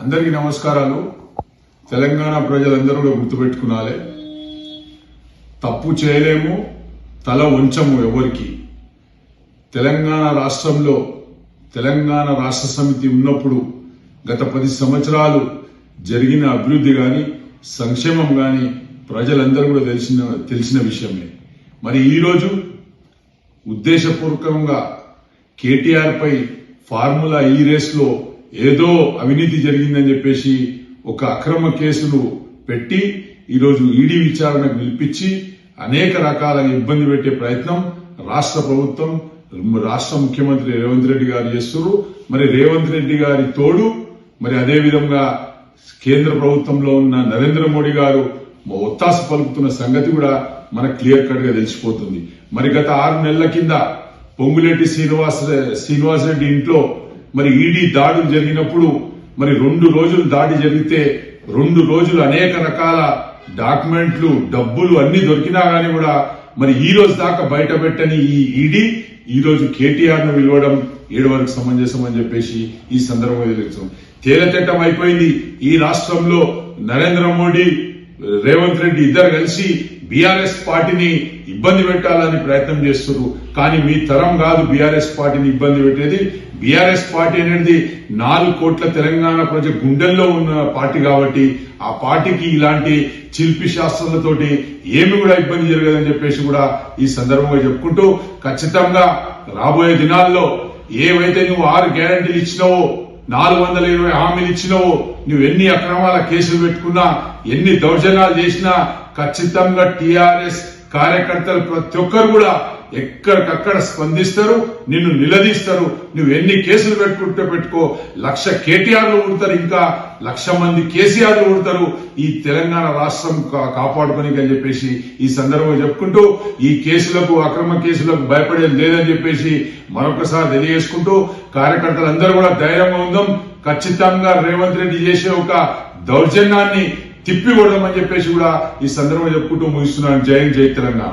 అందరికీ నమస్కారాలు. తెలంగాణ ప్రజలందరూ కూడా గుర్తుపెట్టుకున్నాలే తప్పు చేయలేము తల ఉంచము ఎవరికి. తెలంగాణ రాష్ట్రంలో తెలంగాణ రాష్ట్ర సమితి ఉన్నప్పుడు గత పది సంవత్సరాలు జరిగిన అభివృద్ధి కానీ సంక్షేమం కానీ ప్రజలందరూ కూడా తెలిసిన తెలిసిన విషయమే. మరి ఈరోజు ఉద్దేశపూర్వకంగా కేటీఆర్పై ఫార్ములా ఈ రేస్లో ఏదో అవినీతి జరిగిందని చెప్పేసి ఒక అక్రమ కేసులు పెట్టి ఈరోజు ఈడీ విచారణకు పిలిపించి అనేక రకాల ఇబ్బంది పెట్టే ప్రయత్నం రాష్ట్ర ప్రభుత్వం రాష్ట్ర ముఖ్యమంత్రి రేవంత్ రెడ్డి గారు చేస్తున్నారు. మరి రేవంత్ రెడ్డి గారి తోడు మరి అదే విధంగా కేంద్ర ప్రభుత్వంలో ఉన్న నరేంద్ర మోడీ గారు ఒత్తాస పలుకుతున్న సంగతి కూడా మనకు క్లియర్ కట్గా తెలిసిపోతుంది. మరి గత ఆరు నెలల కింద పొంగులేటి శ్రీనివాస శ్రీనివాసరెడ్డి ఇంట్లో మరి ఈడీ దాడులు జరిగినప్పుడు మరి రెండు రోజులు దాడి జరిగితే రెండు రోజులు అనేక రకాల డాక్యుమెంట్లు డబ్బులు అన్ని దొరికినా గానీ కూడా మరి ఈ రోజు దాకా బయట పెట్టని ఈ ఈడీ ఈ రోజు కేటీఆర్ను పిలవడం ఏడు వరకు సమంజసం అని చెప్పేసి ఈ సందర్భంగా తెలుస్తాం తేలతెట్టం అయిపోయింది. ఈ రాష్ట్రంలో నరేంద్ర మోడీ రేవంత్ రెడ్డి ఇద్దరు కలిసి బీఆర్ఎస్ పార్టీని ఇబ్బంది పెట్టాలని ప్రయత్నం చేస్తున్నారు కానీ మీ తరం కాదు బీఆర్ఎస్ పార్టీని ఇబ్బంది పెట్టేది. బీఆర్ఎస్ పార్టీ అనేది నాలుగు కోట్ల తెలంగాణ ప్రజ గుండెల్లో ఉన్న పార్టీ కాబట్టి ఆ పార్టీకి ఇలాంటి శిల్పి శాస్త్రాలతోటి ఏమి కూడా ఇబ్బంది జరగదని చెప్పేసి కూడా ఈ సందర్భంగా చెప్పుకుంటూ ఖచ్చితంగా రాబోయే దినాల్లో ఏవైతే నువ్వు ఆరు గ్యారంటీలు ఇచ్చినావో నాలుగు వందల ఇరవై హామీలు ఇచ్చినావు. నువ్వు ఎన్ని అక్రమాల కేసులు పెట్టుకున్నా ఎన్ని దౌర్జన్యాలు చేసినా ఖచ్చితంగా టీఆర్ఎస్ కార్యకర్తలు ప్రతి ఒక్కరు కూడా ఎక్కడికక్కడ స్పందిస్తారు నిన్ను నిలదీస్తారు. నువ్వు ఎన్ని కేసులు పెట్టుకుంటే పెట్టుకో లక్ష కేటీఆర్లు ఉడతారు ఇంకా లక్ష మంది కేసీఆర్లు ఉడతారు ఈ తెలంగాణ రాష్ట్రం కా- అని చెప్పేసి ఈ సందర్భంగా చెప్పుకుంటూ ఈ కేసులకు అక్రమ కేసులకు భయపడేది లేదని చెప్పేసి మరొకసారి తెలియజేసుకుంటూ కార్యకర్తలందరూ కూడా ధైర్యంగా ఉందాం. ఖచ్చితంగా రేవంత్ రెడ్డి చేసే ఒక దౌర్జన్యాన్ని తిప్పికొడదామని చెప్పేసి కూడా ఈ సందర్భంగా చెప్పుకుంటూ ముగిస్తున్నాను. జై జై తెలంగాణ.